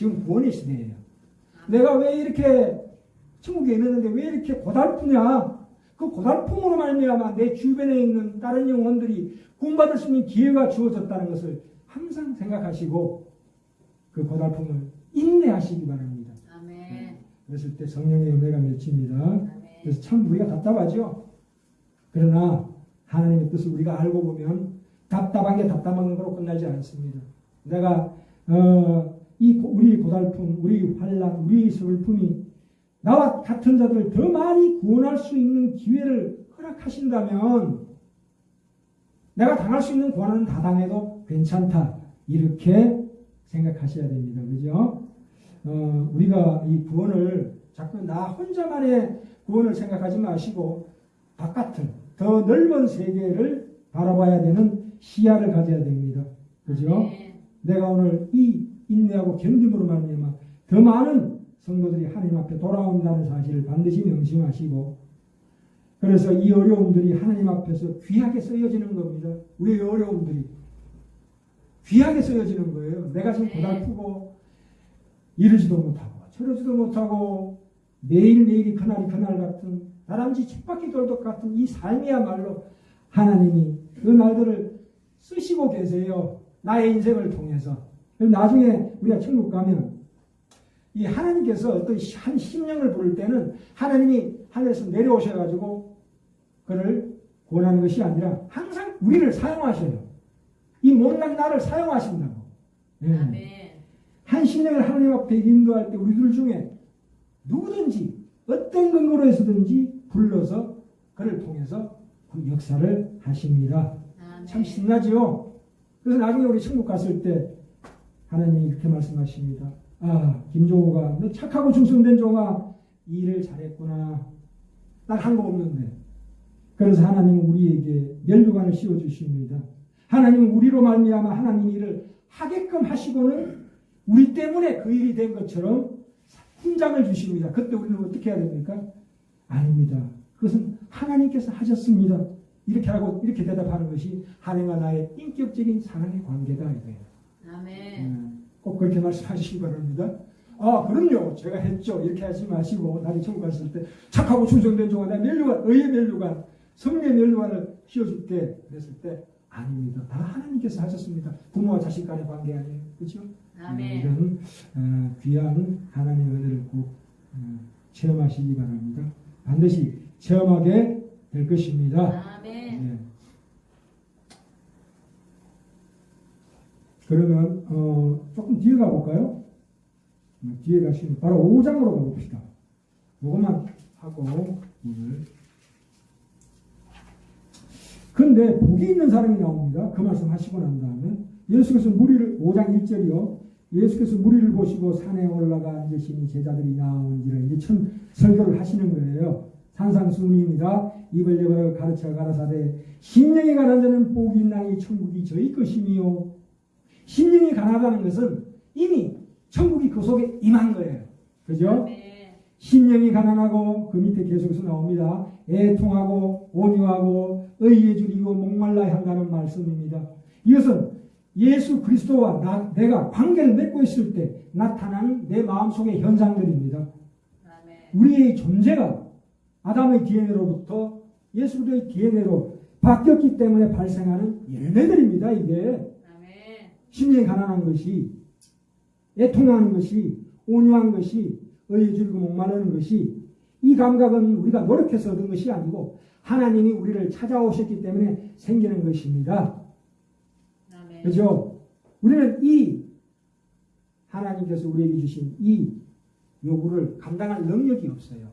지금 구원의 시대예요. 내가 왜 이렇게 천국에 있는데 왜 이렇게 고달프냐? 그 고달픔으로 말미암아 내 주변에 있는 다른 영혼들이 구원받을 수 있는 기회가 주어졌다는 것을 항상 생각하시고 그 고달픔을 인내하시기 바랍니다. 아멘. 그랬을 때 성령의 은혜가 맺힙니다. 그래서 참 우리가 답답하죠. 그러나 하나님의 뜻을 우리가 알고 보면 답답한 게 답답한 거로 끝나지 않습니다. 내가 어, 이 고- 우리 고달픔, 우리 환란, 우리 슬픔이 나와 같은 자들을 더 많이 구원할 수 있는 기회를 허락하신다면 내가 당할 수 있는 고난은 다 당해도 괜찮다 이렇게 생각하셔야 됩니다. 그죠? 어, 우리가 이 구원을 자꾸 나 혼자만의 구원을 생각하지 마시고 바깥을 더 넓은 세계를 바라봐야 되는 시야를 가져야 됩니다. 그죠? 아멘. 내가 오늘 이 인내하고 견딤으로 말미암아 더 많은 성도들이 하나님 앞에 돌아온다는 사실을 반드시 명심하시고 그래서 이 어려움들이 하나님 앞에서 귀하게 쓰여지는 겁니다. 우리의 어려움들이 귀하게 쓰여지는 거예요. 내가 지금 고달프고 이러지도 못하고 저러지도 못하고 매일매일이 그날이 그날 같은 다람쥐 쳇바퀴 돌것 같은 이 삶이야말로 하나님이 그 날들을 쓰시고 계세요. 나의 인생을 통해서. 나중에 우리가 천국 가면 이 하나님께서 어떤 한 심령을 부를 때는 하나님이 하늘에서 내려오셔가지고 그를 구원하는 것이 아니라 항상 우리를 사용하셔요. 이 못난 나를 사용하신다고. 예. 아멘. 한 심령을 하나님 앞에 인도할 때 우리들 중에 누구든지 어떤 근거로 해서든지 불러서 그를 통해서 그 역사를 하십니다. 아멘. 참 신나지요. 그래서 나중에 우리 천국 갔을 때 하나님이 이렇게 말씀하십니다. 아, 김종호가 너 착하고 충성된 종아 이 일을 잘했구나. 딱 한 거 없는데. 그래서 하나님은 우리에게 멸류관을 씌워 주십니다. 하나님은 우리로 말미암아 하나님 일을 하게끔 하시고는 우리 때문에 그 일이 된 것처럼 훈장을 주십니다. 그때 우리는 어떻게 해야 됩니까? 아닙니다. 그것은 하나님께서 하셨습니다. 이렇게 하고 이렇게 대답하는 것이 하나님과 나의 인격적인 사랑의 관계다 이거예요. 아멘. 음, 꼭 그렇게 말씀하시기 바랍니다. 아, 그럼요. 제가 했죠. 이렇게 하지 마시고 나중에 천국 갔을 때 착하고 충성된 종아 내 멸류관, 의의 멸류관, 성령의 멸류관을 씌워줄게 그랬을 때 아닙니다. 다 하나님께서 하셨습니다. 부모와 자식 간의 관계 아니에요. 그렇죠? 아멘. 이런 어, 귀한 하나님의 은혜를 꼭 어, 체험하시기 바랍니다. 반드시 체험하게 될 것입니다. 아멘. 네. 그러면 어, 조금 뒤에 가볼까요? 어, 뒤에 가시면 바로 5장으로 가봅시다. 이것만 하고 오늘 근데 복이 있는 사람이 나옵니다. 그 말씀 하시고 난 다음에 예수께서 무리를 5장 1절이요. 예수께서 무리를 보시고 산에 올라가 앉으시니 제자들이 나온지라 이제 천 설교를 하시는 거예요. 산상순입니다. 입을 열어 가르쳐 가라사대 심령이 가난 자는 복이 있나니 천국이 저희 것이미요. 심령이 가난하다는 것은 이미 천국이 그 속에 임한 거예요. 그죠? 아멘. 심령이 가난하고 그 밑에 계속해서 나옵니다. 애통하고 온유하고 의에 줄이고 목말라야 한다는 말씀입니다. 이것은 예수 그리스도와 나, 내가 관계를 맺고 있을 때 나타나는 내 마음속의 현상들입니다. 아멘. 우리의 존재가 아담의 DNA로부터 예수 그리스도의 DNA로 바뀌었기 때문에 발생하는 열매들입니다. 이게. 심령이 가난한 것이 애통하는 것이 온유한 것이 의에 줄이고 목마르는 것이 이 감각은 우리가 노력해서 얻은 것이 아니고 하나님이 우리를 찾아오셨기 때문에 생기는 것입니다. 아멘. 그죠? 우리는 이 하나님께서 우리에게 주신 이 요구를 감당할 능력이 없어요.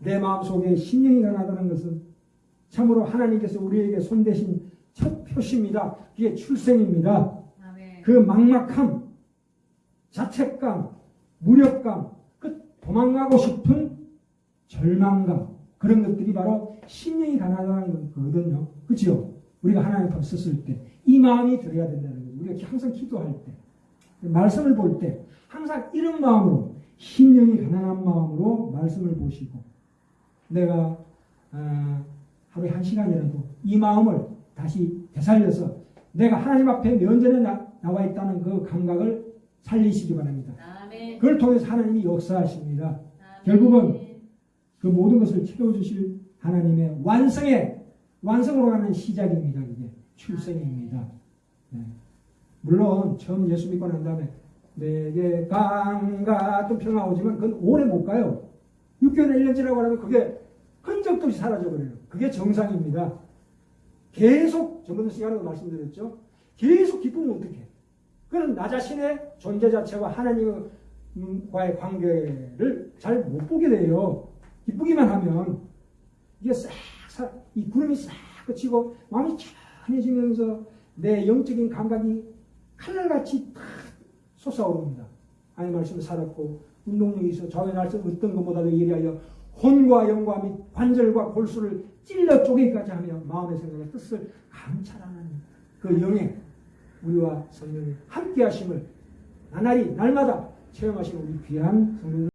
내 마음속에 신령이 가나다는 것은 참으로 하나님께서 우리에게 손대신 첫 표시입니다. 그게 출생입니다. 아멘. 그 막막함, 자책감, 무력감, 그 도망가고 싶은 절망감 그런 것들이 바로 심령이 가난하다는 거거든요. 그렇죠? 우리가 하나님 앞에 섰을 때 이 마음이 들어야 된다는 거예요. 우리가 항상 기도할 때, 말씀을 볼 때 항상 이런 마음으로 심령이 가난한 마음으로 말씀을 보시고 내가 아, 하루에 한 시간이라도 이 마음을 다시 되살려서 내가 하나님 앞에 면전에 나, 나와 있다는 그 감각을 살리시기 바랍니다. 아멘. 그걸 통해서 하나님이 역사하십니다. 아멘. 결국은 그 모든 것을 채워 주실 하나님의 완성의 완성으로 가는 시작입니다. 그게 출생입니다. 네. 물론 처음 예수 믿고 난 다음에 내게 강 같은 평화 오지만 그건 오래 못 가요. 6개월 1년 지나고 나면 그게 흔적도 없이 사라져 버려요. 그게 정상입니다. 계속 저번 시간에도 말씀드렸죠. 계속 기쁘면 어떡해. 그는 나 자신의 존재 자체와 하나님과의 관계를 잘 못 보게 돼요. 기쁘기만 하면 이게 싹, 싹, 이 구름이 싹 그치고 마음이 찬해지면서 내 영적인 감각이 칼날같이 탁 솟아오릅니다. 하나님 말씀을 살았고 운동력이 있어 좌우의 날씨 어떤 것보다도 예리하여 혼과 영과 및 관절과 골수를 찔러 쪼개기까지 하며 마음의 생각과 뜻을 감찰하는 그 영의 우리와 성령이 함께 하심을 나날이 날마다 체험하시는 우리 귀한 성령